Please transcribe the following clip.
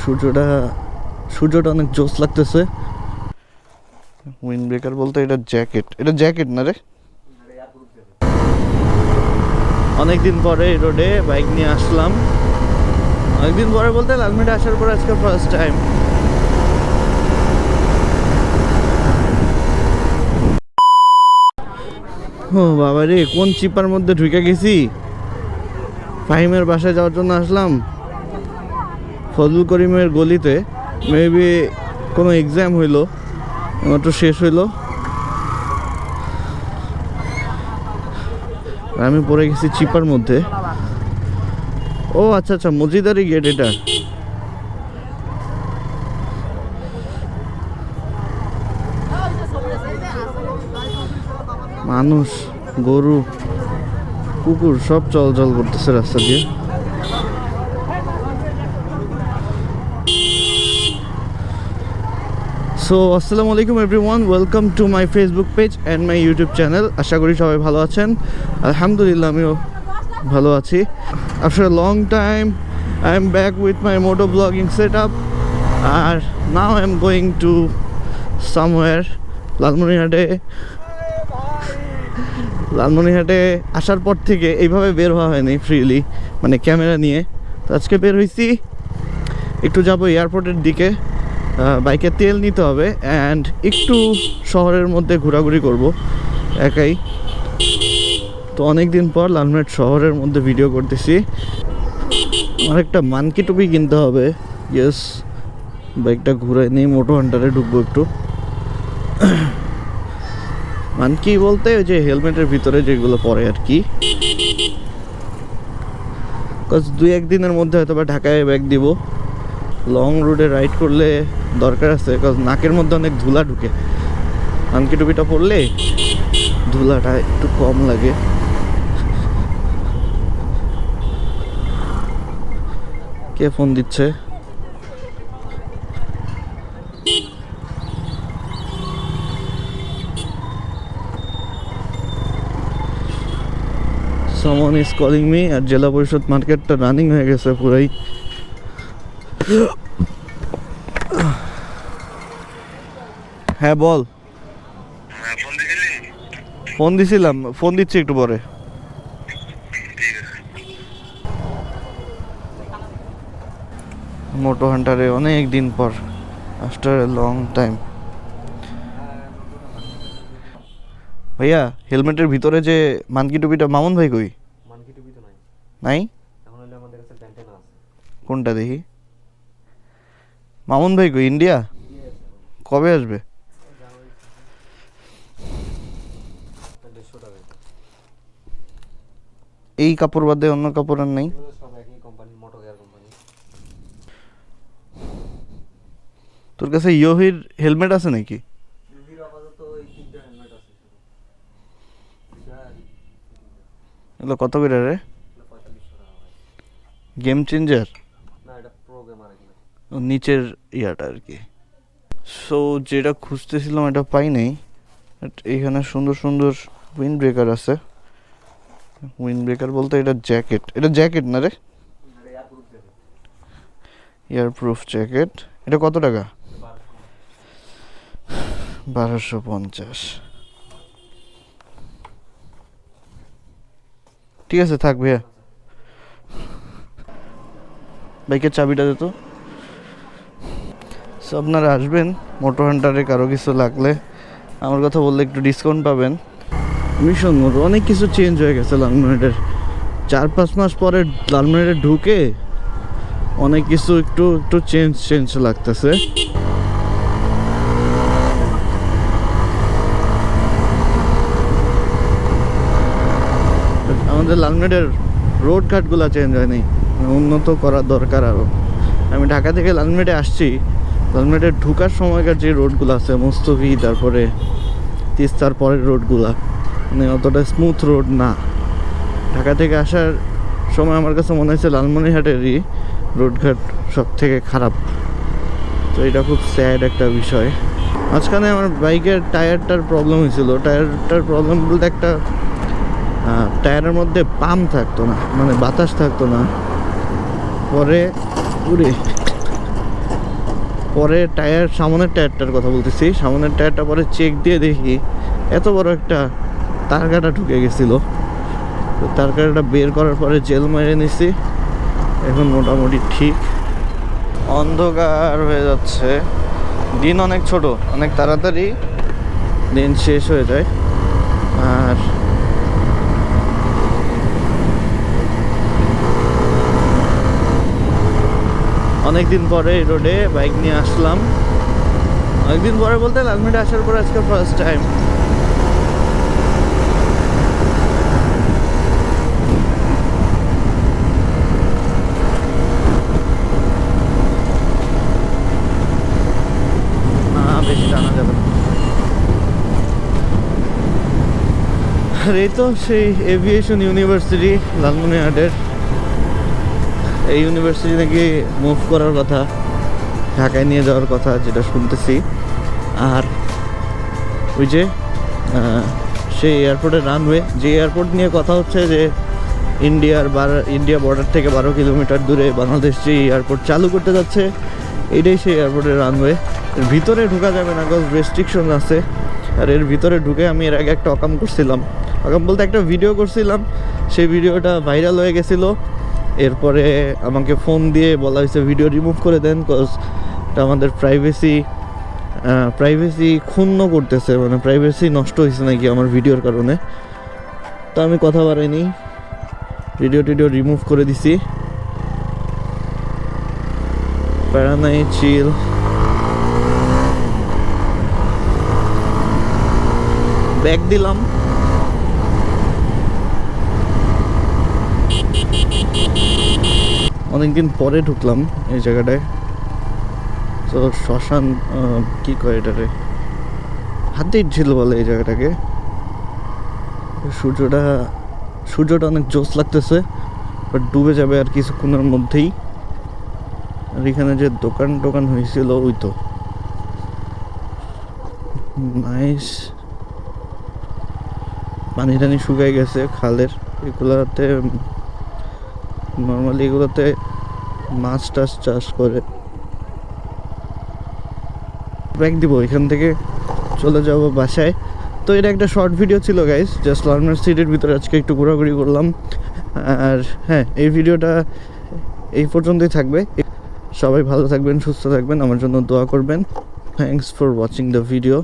সূর্যটা সূর্যটা অনেক জোস লাগতেছে। উইন্ড ব্রেকার বলতে এটা জ্যাকেট। এটা জ্যাকেট না রে? অনেকদিন পরে এই রোডে বাইক নিয়ে আসলাম। অনেকদিন পরে বলতে লালমেটে আসার পর আজকে ফার্স্ট টাইম ও বাবা রে কোন চিপার মধ্যে ঢুকে গেছি? ফাহিমের বাসায় যাওয়ার জন্য আসলাম। ফজল করিমের গলিতে মেবি কোনো এক্সাম হইল, মাত্র শেষ হইল। আমি পড়ে গেছি চিপার মধ্যে। ও আচ্ছা আচ্ছা মজিদারি গেট এটা। মানুষ, গরু, কুকুর সব চলাচল করতেছে রাস্তা দিয়ে। সো আসসালামু আলাইকুম everyone welcome to my Facebook page and my YouTube channel আশা করি সবাই ভালো আছেন। আলহামদুলিল্লাহ, আমিও ভালো আছি। After long time I am back with my moto blogging set up R now I am going to somewhere লালমনিরহাটে। লালমনিরহাটে আসার পর থেকে এইভাবে বের হওয়া হয়নি ফ্রিলি মানে ক্যামেরা নিয়ে। তো আজকে বের হয়েছি একটু যাব এয়ারপোর্টের দিকে। বাইকে তেল নিতে হবে অ্যান্ড একটু শহরের মধ্যে ঘোরাঘুরি করব, একাই। তো অনেক দিন পর লালমেট শহরের মধ্যে ভিডিও করতেছি। আমার একটা মানকি টুপি কিনতে হবে। ইয়েস বাইকটা ঘুরে নিয়ে মোটো হান্টারে ঢুকবো একটু। মানকি বলতে ওই যে হেলমেটের ভিতরে যেগুলো পরে আর কি। দুই একদিনের মধ্যে হয়তো বা ঢাকায় ব্যাগ দিব। লং রুটে রাইড করলে দরকার আছে কজ নাকের মধ্যে অনেক ধুলা ঢুকে। আনকি টুপিটা পরলে ধুলাটা একটু কম লাগে। কে ফোন দিচ্ছে? সামন ইজ কলিং মি আর জেলা পরিষদ মার্কেটটা রানিং হয়ে গেছে পুরাই। হ্যাঁ বল। হ্যাঁ ফোন দিছিলি? ফোন দিছিলাম। ফোন দিচ্ছি একটু পরে। মোটো হান্টারে অনেক দিন পর আফটার এ লং টাইম ভাইয়া হেলমেটের ভিতরে যে মানকি টুপিটা মামুন ভাই কই? মানকি টুপি তো নাই। নাই? এখন আমাদের কাছে ব্যান্টেনা আছে। কোনটা দেখি? মামুন ভাই কই ইন্ডিয়া? কবে আসবে? এই কাপড় বাদে অন্য কাপড় আর নেই। তোর কাছে ইয়োহির হেলমেট আছে নাকি? এগুলো কত করে রে? গেম চেঞ্জার না এটা প্রো গেমার এগুলো নিচের ইয়াটা আর কি। সো যেটা খুঁজতেছিলাম, এটা পাই নাই এখানে সুন্দর সুন্দর উইন্ড ব্রেকার আছে। উইন্ড ব্রেকার বলতে এটা জ্যাকেট এটা জ্যাকেট না রে? এটা এয়ার প্রুফ দেবে এয়ার প্রুফ জ্যাকেট এটা কত টাকা? বারোশো পঞ্চাশ। ঠিক আছে, থাক ভাইয়া। বাইকের চাবিটা দে তো। সো আপনারা আসবেন মোটো হান্টারে কারও কিছু লাগলে। আমার কথা বললে একটু ডিসকাউন্ট পাবেন। মিশন মোটো অনেক কিছু চেঞ্জ হয়ে গেছে লালমনিটের চার পাঁচ মাস পরে লালমনিটে ঢুকে অনেক কিছু একটু একটু চেঞ্জ চেঞ্জ লাগতেছে। আমাদের লালমেটের রোড ঘাটগুলো চেঞ্জ হয়নি। উন্নত করার দরকার আরও আমি ঢাকা থেকে লালমেটে আসছি। লালমেটে ঢুকার সময়কার যে রোডগুলো আছে, মোস্তফি, তারপরে তিস্তার পরের রোডগুলা মানে অতটা স্মুথ রোড না। ঢাকা থেকে আসার সময় আমার কাছে মনে হয়েছে লালমনিরহাটেরই রোডঘাট সব থেকে খারাপ। তো এটা খুব স্যাড একটা বিষয়। মাঝখানে আমার বাইকের টায়ারটার প্রবলেম হয়েছিল। টায়ারটার প্রবলেম বলতে একটা টায়ারের মধ্যে পাম্প থাকতো না মানে বাতাস থাকতো না। পরে উড়ে পরে টায়ার, সামনের টায়ারটার কথা বলতেছি। সামনের টায়ারটা পরে চেক দিয়ে দেখি এত বড় একটা তারকাটা ঢুকে গেছিল। তো তার কাটাটা বের করার পরে জেল মেরে নিছি। এখন মোটামুটি ঠিক। অন্ধকার হয়ে যাচ্ছে। দিন অনেক ছোট, অনেক তাড়াতাড়ি দিন শেষ হয়ে যায়। আর অনেকদিন পরে এই রোডে বাইক নিয়ে আসলাম। অনেকদিন পরে বলতে লালমিটে আসার পর আজকে ফার্স্ট টাইম আর এই তো সেই এভিয়েশন ইউনিভার্সিটি লালমনিরহাটের। এই ইউনিভার্সিটি নাকি মুভ করার কথা, ঢাকায় নিয়ে যাওয়ার কথা যেটা শুনতেছি। আর ওই যে সেই এয়ারপোর্টের রানওয়ে যে এয়ারপোর্ট নিয়ে কথা হচ্ছে যে ইন্ডিয়ার বারো, ইন্ডিয়া বর্ডার থেকে বারো কিলোমিটার দূরে বাংলাদেশ যে এয়ারপোর্ট চালু করতে যাচ্ছে, এটাই সেই এয়ারপোর্টের রানওয়ে ভিতরে ঢোকা যাবে না কজ রেস্ট্রিকশন আছে। আর এর ভিতরে ঢুকে আমি এর আগে একটা অকাম করছিলাম। অকাম বলতে একটা ভিডিও করছিলাম, সেই ভিডিওটা ভাইরাল হয়ে গেছিল। এরপরে আমাকে ফোন দিয়ে বলা হয়েছে, ভিডিও রিমুভ করে দেন কজ আমাদের প্রাইভেসি প্রাইভেসি ক্ষুণ্ণ করতেছে মানে প্রাইভেসি নষ্ট হয়েছে নাকি আমার ভিডিওর কারণে? তো আমি কথা বাড়াইনি। ভিডিও টিডিও রিমুভ করে দিছি। প্যারা নাই চিল ব্যাগ দিলাম। অনেকদিন পরে ঢুকলাম এই জায়গাটায়। তো শ্মশান কি কয় এটারে? হাতির ঝিল বলে এই জায়গাটাকে। সূর্যটা সূর্যটা অনেক জোস লাগতেছে বাট ডুবে যাবে আর কিছুক্ষণের মধ্যেই। আর এখানে যে দোকান টোকান হয়েছিল, ওই তো। নাইস পানি টানি শুকাই গেছে, খালের এগুলাতে নর্মালি এগুলোতে মাছ টাছ চাষ করে। ব্যাগ দিব, এখান থেকে চলে যাব বাসায়। তো এটা একটা শর্ট ভিডিও ছিল গাইস জাস্ট লার্নার সিটির ভিতরে আজকে একটু ঘোরাঘুরি করলাম। আর হ্যাঁ এই ভিডিওটা এই পর্যন্তই থাকবে। সবাই ভালো থাকবেন, সুস্থ থাকবেন। আমার জন্য দোয়া করবেন। Thanks for watching the video